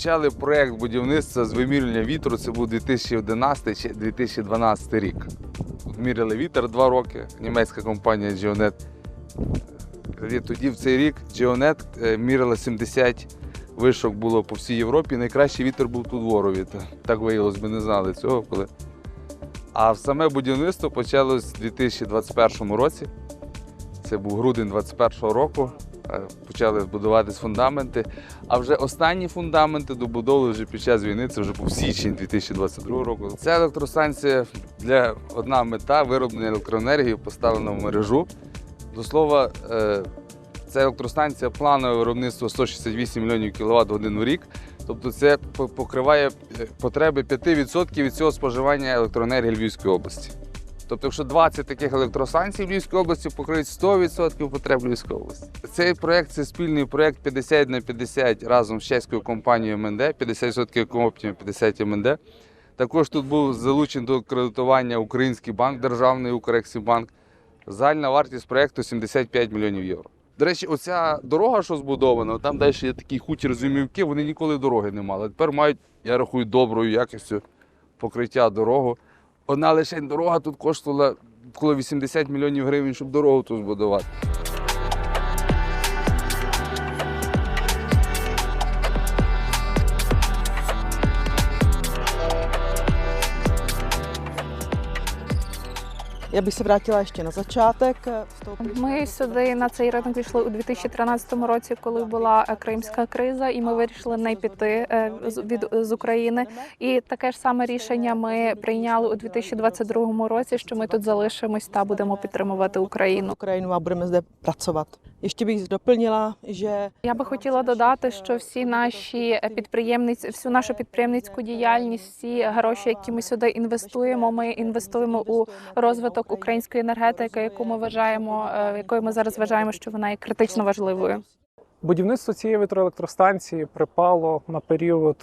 почали проєкт будівництва з вимірювання вітру. Це був 2011 чи 2012 рік. Міряли вітер два роки. Німецька компанія Geonet. І Тоді в цей рік Geonet е, міряла 70 вишок було по всій Європі. Найкращий вітер був тут в Ворові. Так виявилось, ми не знали цього коли. А саме будівництво почалось у 2021 році. Це був грудень 2021 року. Е, Почали будуватись фундаменти. А вже останні фундаменти добудовували вже під час війни. Це вже був січень 2022 року. Ця електростанція для одна мета вироблення електроенергії поставлена в мережу. До слова, е, ця електростанція планове виробництво 168 мільйонів кВт годин в рік. Тобто це покриває е, потреби 5% від цього споживання електроенергії Львівської області. Тобто, якщо 20 таких електростанцій в Львівській області покриють 100% потреб Львівської області. Цей проект це спільний проект 50 на 50 разом з чеською компанією МНД, 50% Коптів, 50 МНД. Також тут був залучений до кредитування Український банк, державний Укрексібанк. Загальна вартість проекту 75 мільйонів євро. До речі, оця дорога, що збудована, там далі є такий хутір зимівки, вони ніколи дороги не мали. Тепер мають, я рахую, доброю якістю покриття дорогу. Одна лише дорога тут коштувала коло 80 мільйонів гривень, щоб дорогу тут збудувати. Já bych se vrátila ještě na začátek. Ми сюди на цей ринок пішли у 2013 році, коли була е, кримська криза, і ми вирішили не піти е, з- від з України. І таке ж саме рішення ми прийняли у 2022 році, що ми тут залишимось та будемо підтримувати Україну. Україну а будемо де pracovat. Ještě bych doplnila, že Я би хотіла додати, що всі наші підприємниці, всю нашу підприємницьку діяльність, всі гроші, які ми сюди інвестуємо, ми інвестуємо у розвиток української енергетики, яку ми вважаємо, е, якою ми зараз вважаємо, що вона є критично важливою. Будівництво цієї вітроелектростанції припало на період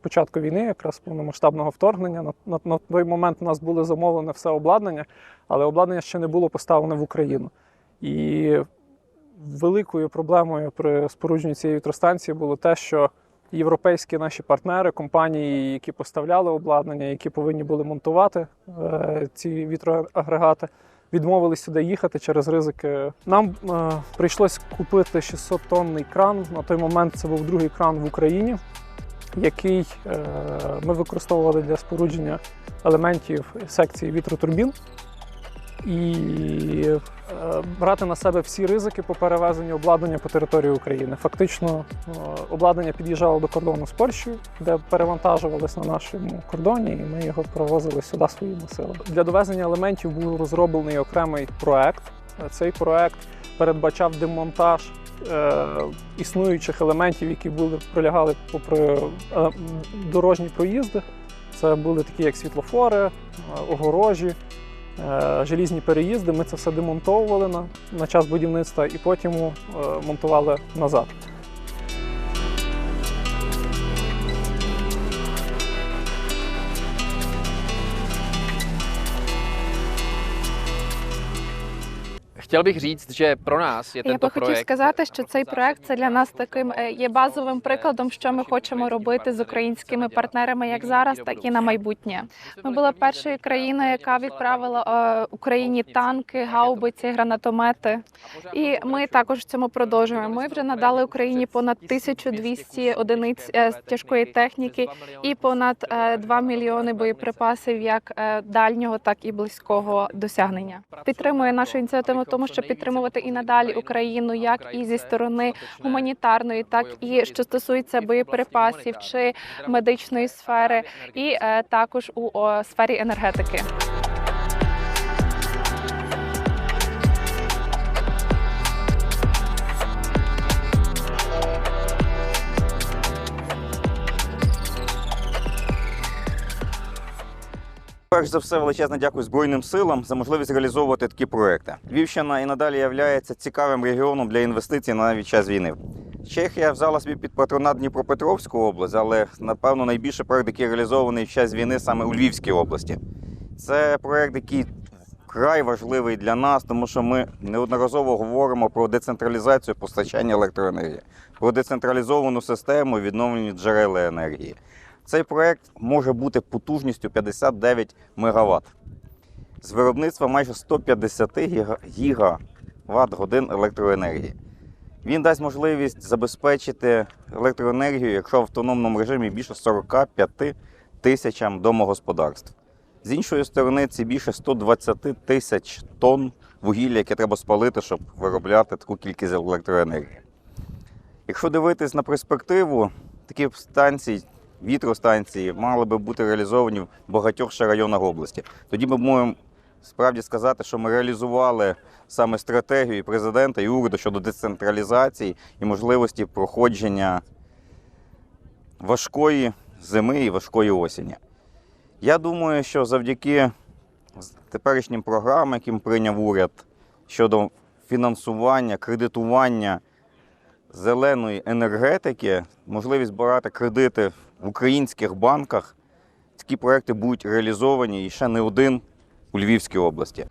початку війни, якраз повномасштабного вторгнення. На, на, на той момент у нас було замовлене все обладнання, але обладнання ще не було поставлене в Україну. І великою проблемою при спорудженні цієї вітростанції було те, що європейські наші партнери, компанії, які поставляли обладнання, які повинні були монтувати е, ці вітроагрегати, відмовились сюди їхати через ризики. Нам е, прийшлось купити 600-тонний кран. На той момент це був другий кран в Україні, який е, ми використовували для спорудження елементів секції вітротурбін. І е, брати на себе всі ризики по перевезенню обладнання по території України. Фактично, е, обладнання під'їжджало до кордону з Польщею, де перевантажувалось на нашому кордоні, і ми його провозили сюди своїми силами. Для довезення елементів був розроблений окремий проект. Цей проект передбачав демонтаж е, існуючих елементів, які були пролягали попри дорожні проїзди. Це були такі, як світлофори, огорожі, желізні переїзди. Ми це все демонтовували на, на час будівництва і потім е, монтували назад. Chtěl bych říct, že pro nás je Я tento би хотів сказати, що цей проект це для нас таким е, є базовим прикладом, що ми хочемо робити з українськими партнерами, як зараз, так і на майбутнє. Ми були першою країною, яка відправила е, Україні танки, гаубиці, гранатомети. І ми також в цьому продовжуємо. Ми вже надали Україні понад 1200 одиниць е, тяжкої техніки і понад е, 2 мільйони боєприпасів як е, дальнього, так і близького досягнення. Підтримує нашу ініціативу, в тому щоб підтримувати і надалі Україну, як і зі сторони гуманітарної, так і що стосується боєприпасів чи медичної сфери, і е, також у сфері енергетики. Перш за все, величезне дякую Збройним силам за можливість реалізовувати такі проекти. Львівщина і надалі є цікавим регіоном для інвестицій навіть час війни. Чехія взяла собі під патронат Дніпропетровську область, але напевно найбільше проект, який реалізований в час війни саме у Львівській області. Це проект, який вкрай важливий для нас, тому що ми неодноразово говоримо про децентралізацію постачання електроенергії, про децентралізовану систему відновлення джерел енергії. Цей проект може бути потужністю 59 МВт з виробництва майже 150 гіга- гігаватт годин електроенергії. Він дасть можливість забезпечити електроенергію, якщо в автономному режимі більше 45 тисячам домогосподарств. З іншої сторони, це більше 120 тисяч тонн вугілля, яке треба спалити, щоб виробляти таку кількість електроенергії. Якщо дивитись на перспективу, такі станції, вітростанції мали би бути реалізовані в багатьох ще районах області. Тоді ми можемо справді сказати, що ми реалізували саме стратегію президента і уряду щодо децентралізації і можливості проходження важкої зими і важкої осені. Я думаю, що завдяки теперішнім програмам, яким прийняв уряд щодо фінансування, кредитування зеленої енергетики, можливість брати кредити в українських банках, такі проекти будуть реалізовані і ще не один у Львівській області.